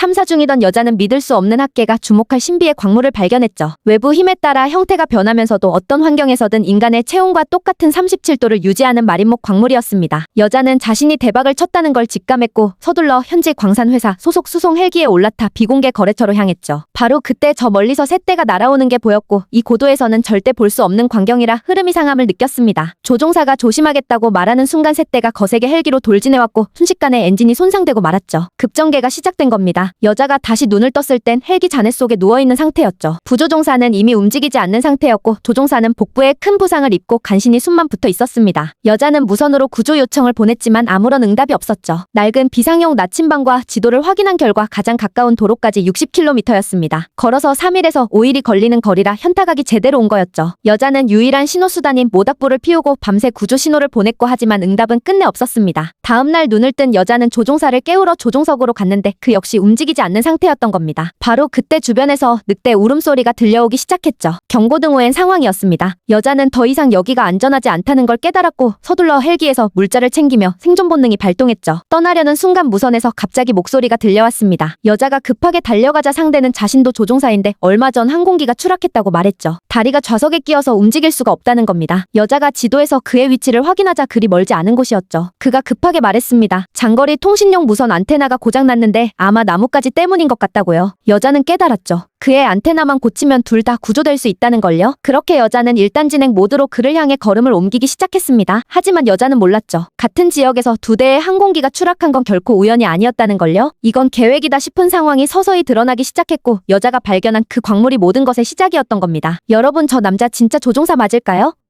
탐사 중이던 여자는 믿을 수 없는 학계가 주목할 신비의 광물을 발견했죠. 외부 힘에 따라 형태가 변하면서도 어떤 환경에서든 인간의 체온과 똑같은 37도를 유지하는 마린목 광물이었습니다. 여자는 자신이 대박을 쳤다는 걸 직감했고 서둘러 현지 광산회사 소속 수송 헬기에 올라타 비공개 거래처로 향했죠. 바로 그때 저 멀리서 새떼가 날아오는 게 보였고 이 고도에서는 절대 볼 수 없는 광경이라 흐름 이상함을 느꼈습니다. 조종사가 조심하겠다고 말하는 순간 새떼가 거세게 헬기로 돌진해왔고 순식간에 엔진이 손상되고 말았죠. 급정계가 시작된 겁니다. 여자가 다시 눈을 떴을 땐 헬기 잔해 속에 누워있는 상태였죠. 부조종사는 이미 움직이지 않는 상태였고 조종사는 복부에 큰 부상을 입고 간신히 숨만 붙어 있었습니다. 여자는 무선으로 구조 요청을 보냈지만 아무런 응답이 없었죠. 낡은 비상용 나침반과 지도를 확인한 결과 가장 가까운 도로까지 60km였습니다. 걸어서 3일에서 5일이 걸리는 거리라 현타각이 제대로 온 거였죠. 여자는 유일한 신호수단인 모닥불을 피우고 밤새 구조 신호를 보냈고 하지만 응답은 끝내 없었습니다. 다음날 눈을 뜬 여자는 조종사를 깨우러 조종석으로 갔는데 그 역시 움직 이지 않는 상태였던 겁니다. 바로 그때 주변에서 늑대 울음소리가 들려오기 시작했죠. 경고등 후엔 상황이었습니다. 여자는 더 이상 여기가 안전하지 않다는 걸 깨달았고 서둘러 헬기에서 물자를 챙기며 생존 본능이 발동했죠. 떠나려는 순간 무선에서 갑자기 목소리가 들려왔습니다. 여자가 급하게 달려가자 상대는 자신도 조종사인데 얼마 전 항공기가 추락했다고 말했죠. 다리가 좌석에 끼어서 움직일 수가 없다는 겁니다. 여자가 지도에서 그의 위치를 확인하자 그리 멀지 않은 곳이었죠. 그가 급하게 말했습니다. 장거리 통신용 무선 안테나가 고장났는데 아마 나 뭇가지 때문인 것 같다고요. 여자는 깨달았죠. 그의 안테나만 고치면 둘 다 구조될 수 있다는 걸요. 그렇게 여자는 일단 진행 모드로 그를 향해 걸음을 옮기기 시작했습니다. 하지만 여자는 몰랐죠. 같은 지역에서 두 대의 항공기가 추락한 건 결코 우연이 아니었다는 걸요. 이건 계획이다 싶은 상황이 서서히 드러나기 시작했고 여자가 발견한 그 광물이 모든 것의 시작이었던 겁니다. 여러분 저 남자 진짜 조종사 맞을까요?